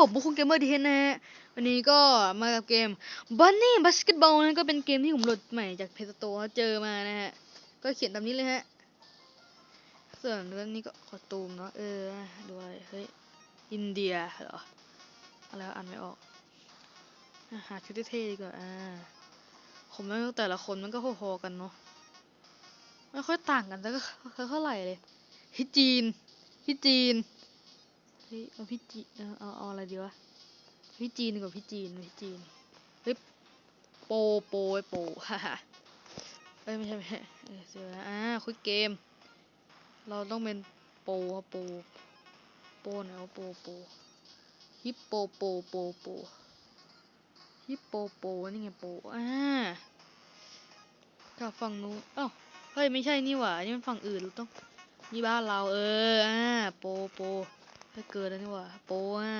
ผมบุคคลเกมเมอร์ดีเทนนะฮะวันนี้ก็มากับเกม Bunny Basketball นะก็เป็นเกมที่ผมโหลดใหม่จากเพจโตเจอมานะฮะ ก็เขียนตามนี้เลยฮะ ส่วนเรื่องนี้ก็คอตูมเนาะเออดูอะไรเฮ้ยอินเดียเหรออะไรอ่านไม่ออกหาชุดเท่ๆดีกว่าอ่าผมว่าแต่ละคนมันก็พอๆกันเนาะไม่ค่อยต่างกันสักเท่าไหร่เลยฮิจีนฮิจีน เฮ้ยเอาพี่จีเออเอาเอาอะไรดีวะพี่จีนกว่าพี่จีนพี่จีนเฮ้ยโปโปไอโปฮ่าฮ่าเอ้ยไม่ใช่ไม่ใช่เอออแล้วอ่าคุยเกม เราต้องเป็นโปอะโปโปไหนวะโปโปฮิปโปโปโปโปฮิปโปโปนี่ไงโปอ่ากับฝั่งนู้นอ้าเฮ้ยไม่ใช่นี่หว่านี่มันฝั่งอื่นเราต้องนี่บ้านเราเอออ่าโปโป ไปเกิดแล้วนี่ว่าโปอะ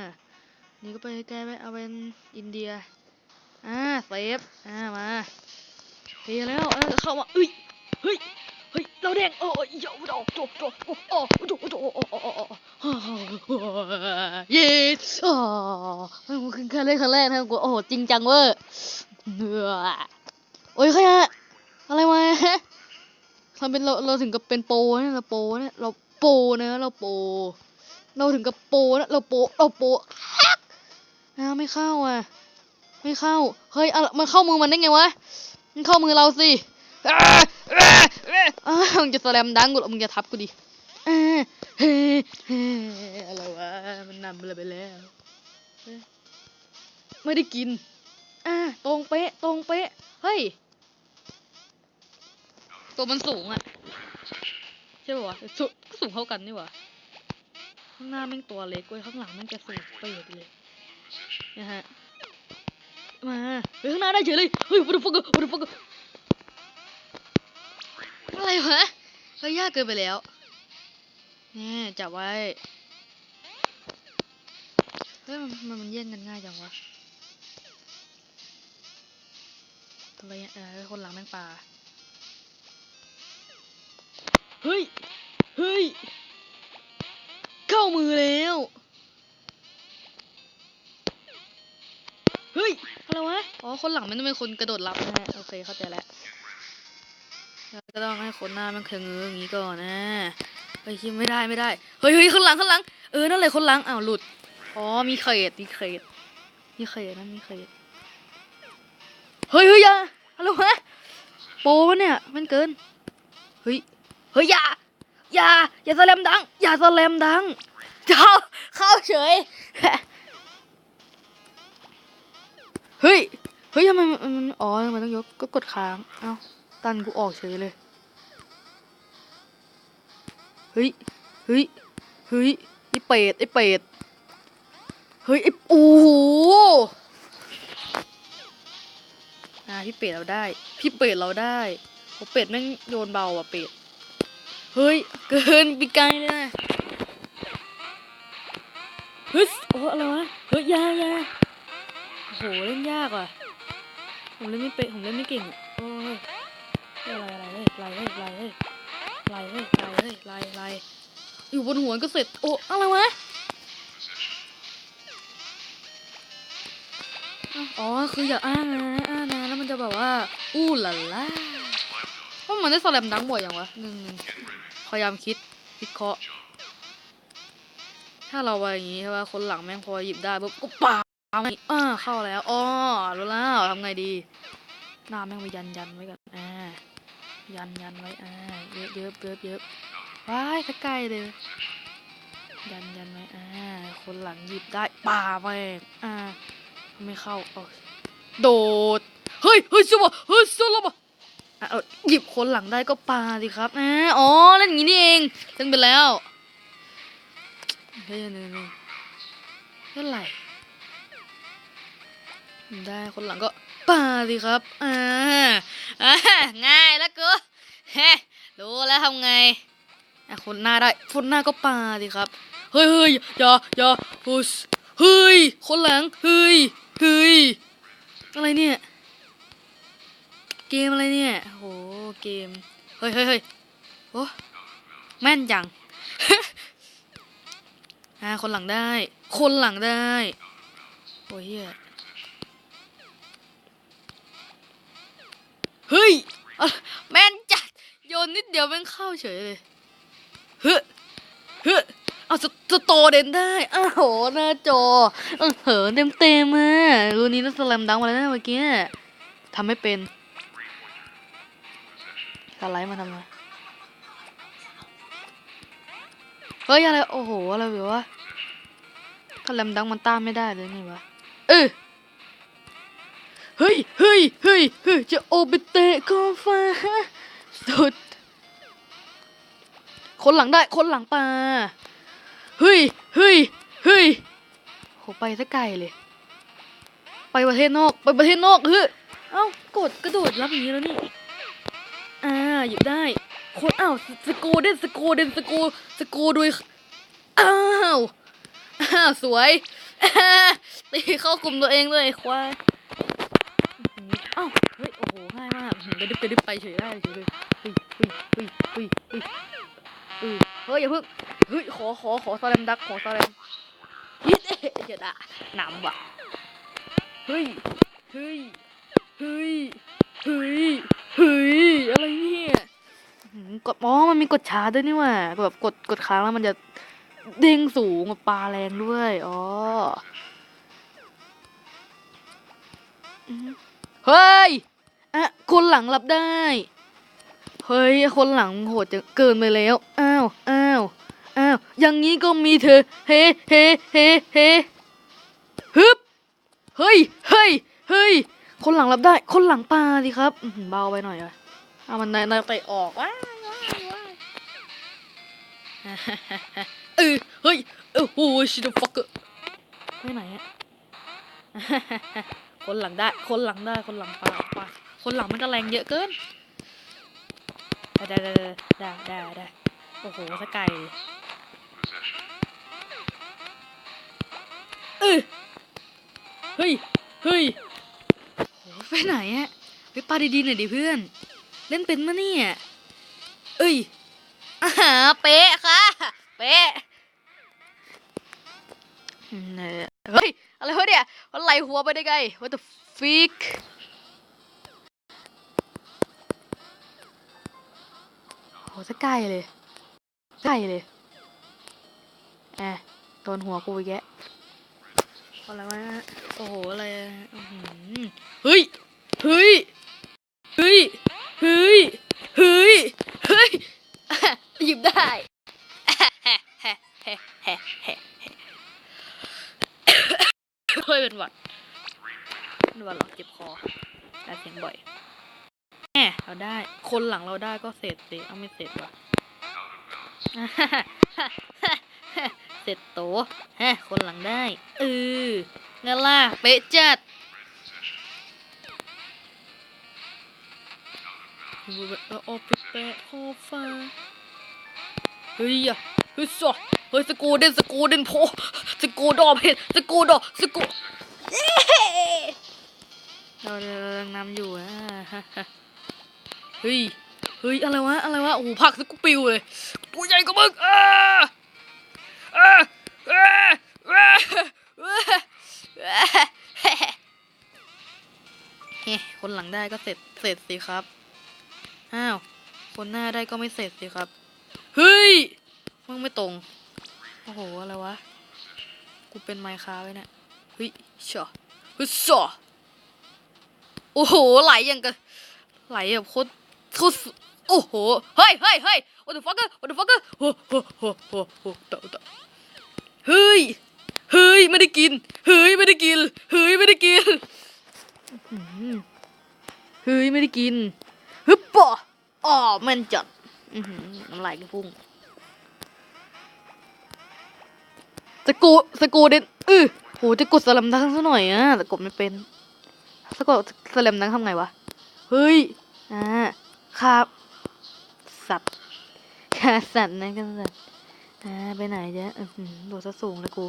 นี่ก็ไปใกลไปเอาเป็นอินเดียอ่าเซฟอ่ามาเทแล้วเออเข้ามาเอ้ยเฮ้ยเฮ้ยเราแดงโอ้ยโยโดโดโดโอ้โอ้โดโดโอ้โอ้โอ้โอ้เยสอ่าไม่ผมขึ้นขั้นแรกขั้นแรกนะกูโอ้จริงจังเว้ยเนื้อโอ้ยใครอะอะไรมาทำเป็นเราเราถึงกับเป็นโปเนี่ยเราโปเนี่ยเราโปนะเราโป เราถึงกับโปนะเราโปเราโปอ้าวไม่เข้าอะ ไม่เข้า เฮ้ยอะมันเข้ามือมันได้ไงวะ มันเข้ามือเราสิอ้าอ้าอ้าอ้าวมึงจะสแลมดังกูหรอมึงจะทับกูดิอ่าเฮ้เฮอะไรวะ มันนำเรไปแล้ว ไม่ได้กินอ่าตรงเป๊ะ ตรงเป๊ะ เฮ้ย ตัวมันสูงอะใช่ป่าวะสูงก็สูงเท่ากันนี่หว่า ข้างหน้าแม่งตัวเล็กเว้ยข้างหลังแม่งจะสูงเปรตเลยนะฮะมาเฮ้ยข้างหน้าได้เฉยเลยเฮ้ย what the fuck what the fuck อะไรวะเฮ้ยยากเกินไปแล้วแนี่จับไว้เฮ้ยมันมันแย่งกันง่ายจังวะทำไมอะเออคนหลังแม่งปลาเฮ้ยเฮ้ย เข้ามือแล้ว เฮ้ย อะไรวะ อ๋อ คนหลังมันต้องเป็นคนกระโดดรับนะฮะ โอเค เข้าใจแล้วแล้วก็ต้องให้คนหน้ามันเคืองเงืออย่างนี้ก่อนนะ เฮ้ยคิดไม่ได้ไม่ได้ เฮ้ยเฮ้ยข้างหลังข้างหลัง เออ นั่นเลยคนหลังอ้าวหลุด อ๋อ มีเขตมีเขตมีเขตนะมีเขตเฮ้ยเฮ้ยอย่าอะไรวะโปวะเนี่ย มันเกิน เฮ้ย เฮ้ยอย่า อย่า อย่าสแลมดัง อย่าสแลมดัง เข้า เข้าเฉย เฮ้ย เฮ้ยทำไมมัน อ๋อทำไมต้องยก ก็กดค้าง เอ้า ตันกูออกเฉยเลย เฮ้ย เฮ้ย เฮ้ย ไอเป็ด ไอเป็ด เฮ้ย ไอโอ้โหอ่าพี่เป็ดเราได้ พี่เป็ดเราได้โอเป็ดแม่งโยนเบาอะเป็ด เฮ้ย เกินไปไกลเลยนะเฮ้ยโอ้อะไรวะ เฮ้ยยายาโอ้โหเล่นยากว่ะ ผมเล่นไม่เป็น ผมเล่นไม่เก่ง โอ้ยอะไรอะไรเฮ้ยไรเฮ้ยไรเฮ้ยไรเฮ้ยไรเฮ้ยไรอะไรอยู่บนหัวก็เสร็จ โอ้อะไรวะอ้าวอ๋อ คืออย่าอ้างนะอ้างนะ แล้วมันจะแบบว่า อู้หล่าล่าว่ามันได้สแลมดังบ่อยอย่างวะหนึ่งหนึ่ง พยายามคิดวิเคราะห์ ถ้าเราไปอย่างงี้ใช่ป่ะคนหลังแม่งพอหยิบได้ปุ๊บก็ปาไม่อ่าเข้าแล้วอ๋อรู้แล้วทำไงดี หน้าแม่งไปยันยันไว้ก่อนอ่ายันยันไว้อ่าเยอะเยอะเยอะเยอะว้ายใกล้เลย ยันยันไว้อ่าคนหลังหยิบได้ป่าแม่งอ่าไม่เข้าเอาโดดเฮ้ยเฮ้ยสุบะเฮ้ยสุบะ เอาหยิบคนหลังได้ก็ปาสิครับอ่าอ๋อเล่นอย่างนี้นี่เองเล่นไปแล้วเฮ้ยนี่เท่าไหร่ได้คนหลังก็ปาสิครับอ่าอ่าง่ายแล้วกูเฮ้รู้แล้วทำไงอะคนหน้าได้คนหน้าก็ปาสิครับเฮ้ยเฮ้ยอย่าอย่าพุชเฮ้ยคนหลังเฮ้ยเฮ้ยอะไรเนี่ย เกมอะไรเนี่ยโหเกม เฮ้ยเฮ้ยเฮ้ยโอ้แม่นจังอ่าคนหลังได้ คนหลังได้โอ้ยเหี้ยเฮ้ยอะแม่นจัด โยนนิดเดียวแม่งเข้าเฉยเลยเฮ้ยเฮ้ยเอาสสโตเดนได้อ้าวโหหน้าจอเออเหอเต็มเต็มอะรูนี้น่าสแลมดังมาแล้วนะเมื่อกี้ทำไม่เป็น สไลด์มาทำไมเฮ้ยอะไร โอ้โห อะไรแบบว่าสแลมดังมันต้านไม่ได้เลยนี่วะ เออเฮ้ยเฮ้ยเฮ้ยเฮ้ยจะโอเปเตะก็ฟ้าสุด คนหลังได้ คนหลังปลาเฮ้ยเฮ้ยเฮ้ยโหไปซะไกลเลย ไปประเทศนอก ไปประเทศนอกเฮ้ยเอ้ากดกระโดดรับอย่างนี้แล้วนี่ อ่าหยิบได้คนอ้าวสโกเดนสโกเดนสโกสโกด้วยอ้าวอ้าวสวยตีเข้ากลุ่มตัวเองเลยไอ้ควายอ้าวเฮ้ยโอ้โหง่ายมากกระดึบกระดึบไปเฉยได้เฉยเลยเฮ้ยเฮ้ยเฮ้ยเฮ้ยเฮ้ยเออเฮ้ยอย่าเพิ่งเฮ้ยขอขอขอสแลมดักขอสแลมยิดเอ๊ะเดี๋ยวนะหนำว่ะเฮ้ยเฮ้ยเฮ้ยเฮ้ย เฮ้ยอะไรเนี่ยกดอ๋อมันมีกดช้าด้วยนี่ว่าแบบกดกดค้างแล้วมันจะเด้งสูงกับปลาแรงด้วยอ๋ออือหือเฮ้ยอะคนหลังรับได้ เฮ้ย คนหลังโหดจะเกินไปแล้ว อ้าวอ้าวอ้าวอย่างนี้ก็มีเธอ เฮ้เฮ้เฮ้เฮ้ฮึบเฮ้ยเฮ้ยเฮ้ย คนหลังรับได้ คนหลังปลาดิครับเบาไปหน่อยอะเอามันนายนายไปออกว้ายว้ายว้ยเออเฮ้ยโอ้โหชิดฟักเกอร์ไปไหนอะคนหลังได้ คนหลังได้ คนหลังปลาปลาคนหลังมันก็แรงเยอะเกินได้ได้ได้ได้ได้ได้โอ้โหสกายเออเฮ้ย เฮ้ย ไปไหนอะไปปาดีๆหน่อยดิเพื่อน เล่นเป็นมะเนี่ยเอ้ยอาหาเป๊ะค่ะ เป๊ะอืมเนี่ยเฮ้ย อะไรวะเนี่ยมันไหลหัวไปได้ไง what the freak โหสกายเลยใกล้เลยแอะโดนหัวกูอีกแกะอะไรวะ โอ้โห อะไรอะอื้อหือเฮ้ย เฮ้ย เฮ้ย เฮ้ย เฮ้ย เฮ้ยหยิบได้ เฮ้ยเป็นหวัดเป็นหวัดหรอเจ็บคอได้เสียงบ่อยแหมเราได้ คนหลังเราได้ก็เสร็จสิเอาไม่เสร็จวะเสร็จโตฮะคนหลังได้เอองั้นล่ะ เป๊ะจัด เอาออกไปแปะขอบฟ้า เฮ้ยอะเฮ้ยสอเฮ้ยสกูเดนสกูเดนโพสกูดอเพชรสกูดอสกูเย้เราเราเรานำอยู่อะเฮ้ย เฮ้ย อะไรวะ อะไรวะ โอ้โหผักสกูปิวเลยกูใหญ่กว่ามึงอ่าอ่าอ่าอ่าอ่าเฮ้คนหลังได้ก็เสร็จ เสร็จสิครับ อ้าว คนหน้าได้ก็ไม่เสร็จสิครับ เฮ้ยมึงไม่ตรง โอ้โห อะไรวะ กูเป็นไมค์ค้าไว้เนี่ยเฮ้ยชอเฮ้ยชอโอ้โห ไหลอย่างกับไหลแบบโคตรโคตรสุดโอ้โห เฮ้ยเฮ้ยเฮ้ย what the fuck what the fuck โอ้โหโอ้โหโอ้โหตะตะเฮ้ย เฮ้ย ไม่ได้กิน เฮ้ย ไม่ได้กิน เฮ้ย ไม่ได้กินอื้อหือเฮ้ย ไม่ได้กิน ฮึบปะอ๋อแมันจัดน้ำลายก็พุ่ง สกูสกูเดนอือโหจะกดสลัมดังซะหน่อยอะแต่กดไม่เป็นสกดสลัมดังทำไงวะ เฮ้ย อ่าครับ สัตว์ขาสัตว์นะกันสัตว์อ่าไปไหนจ๊ะอื้โดดซะสูงเลยกู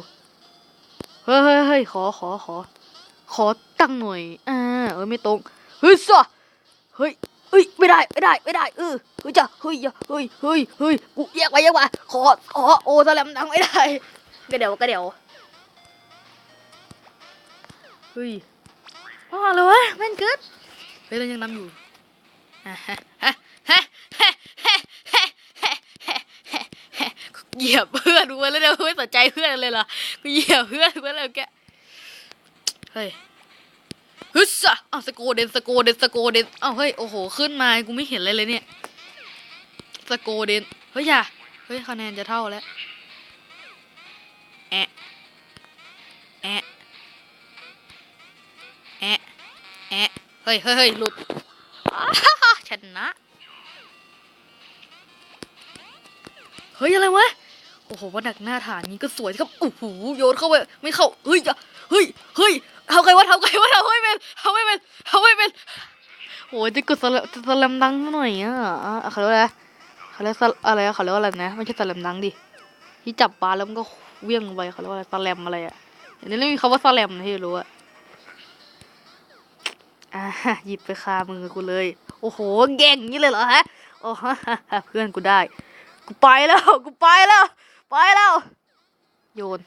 เฮ้ยเฮ้ยเฮ้ยขอขอขอ ขอตั้งหน่อย อ่า เออไม่ตรง เฮ้ยสะเฮ้ย เฮ้ยไม่ได้ไม่ได้ไม่ได้เออเฮ้ยจ้ะเฮ้ยเฮ้ยเฮ้ยเฮ้ยกูแยกไปแยกไปขอขอโอ้สแลมดังไม่ได้ก็เดี๋ยวก็เดี๋ยวเฮ้ยพ่อเลยวะแม่นเกิดเฮ้ยเรยังนำอยู่เหยียบเพื่อนกูเล้วเดี๋ยเฮ้ยสนใจเพื่อนเลยเหรอกูเหยียบเพื่อนกูเล้วแกเฮ้ย ฮึสอะอ้าวสโกเดนสโกเดนสโกเดนอ้าวเฮ้ยโอ้โหขึ้นมากูไม่เห็นอะไรเลยเนี่ยสโกเดนเฮ้ยอย่าเฮ้ยคะแนนจะเท่าแล้วแอะแอะแอะแอะเฮ้ยเฮ้ยเฮ้ยหลุดชนะเฮ้ยอะไรวะโอ้โหว่าดักหน้าฐานนี้ก็สวยครับโอ้โหโยนเข้าไปไม่เข้าเฮ้ยอย่าเฮ้ย เฮ้ยทำไงวะทำไงวะทำไม่เป็นทำไม่เป็นทำไม่เป็นโอ้ยจะกดสลัมสลัมดังหน่อยอะอะเขาเรียกอะไรเขาเรียกสลอะไรเขาเรียกอะไรนะไม่ใช่สลัมดังดิที่จับปลาแล้วมันก็เวี่ยงไปเขาเรียกว่าอะไรสแลมอะไรอะเดี๋ยวนี้ไม่มีคำว่าสแลมนะที่รู้อะอ่าหยิบไปคามือกูเลย โอ้โหเก่งนี้เลยเหรอฮะโอ้ฮ่าเพื่อนกูได้ กูไปแล้ว กูไปแล้ว ไปแล้ว โยน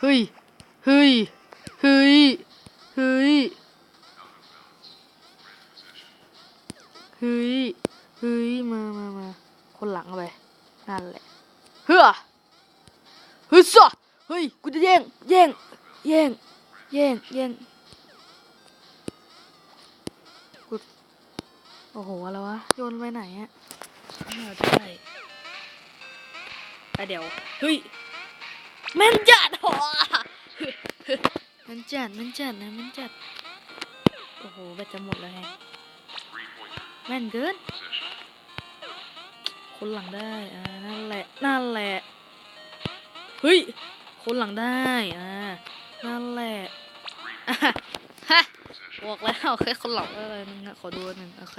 เฮ้ย เฮ้ย เฮ้ย เฮ้ย เฮ้ย เฮ้ย มามามาคนหลังไป นั่นแหละ เฮ้อเฮ้ยซะเฮ้ย กูจะแย่ง แย่ง แย่ง แย่ง แย่งโอ้โห อะไรวะ โยนไปไหนอะอ่ได้ไปเดี๋ยว เฮ้ย ม่นจัดหัวแม่นจัดแม่นจัดนะแม่นจัด โอ้โหแบตจะหมดแล้วไงแม่นเกิน คนหลังได้ อ่า นั่นแหละ นั่นแหละ เฮ้ย คนหลังได้ อ่า นั่นแหละอะฮะบอกแล้วโอเคคนหลอกอะไรนึงนะขอดูอันหนึ่งโอเค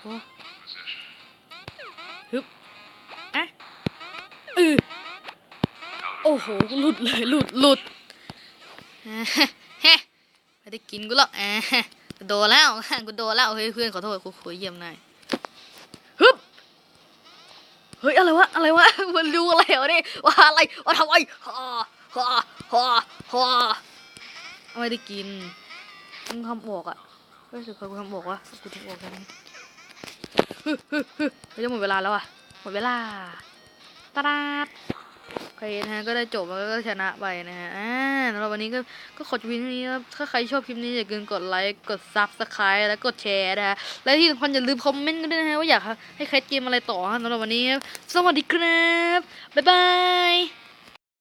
โอ้ฮึบอะเออโอ้โหหลุดเลยหลุดหลุดอ่าฮะไม่ได้กินกูหรอกอ่าฮะกูโดนแล้วกูโดนแล้วเฮ้ยเพื่อนขอโทษกูขอเยี่ยมหน่อยฮึบเฮ้ยอะไรวะอะไรวะมันดูอะไรวะนี่ว่าอะไรว่าทำไมฮ่าฮ่าฮ่าฮ่าไม่ได้กินมึงทำบอกอะเฮ้ยสุดท้ายกูทำบอกวะกูทำบอกกันฮึฮึฮึเฮ้ยจะหมดเวลาแล้วอะหมดเวลา ตาดาดโอเคนะฮะก็ได้จบแล้วก็ชนะไปนะฮะอ่าสำหรับวันนี้ก็ก็ขอจบคลิปนี้นะครับถ้าใครชอบคลิปนี้อย่าลืมกดไลค์กดซับสไครต์และกดแชร์นะฮะและที่สำคัญอย่าลืมคอมเมนต์กันด้วยนะฮะว่าอยากให้ใครเกมอะไรต่อฮะสำหรับวันนี้ สวัสดีครับบ๊ายบาย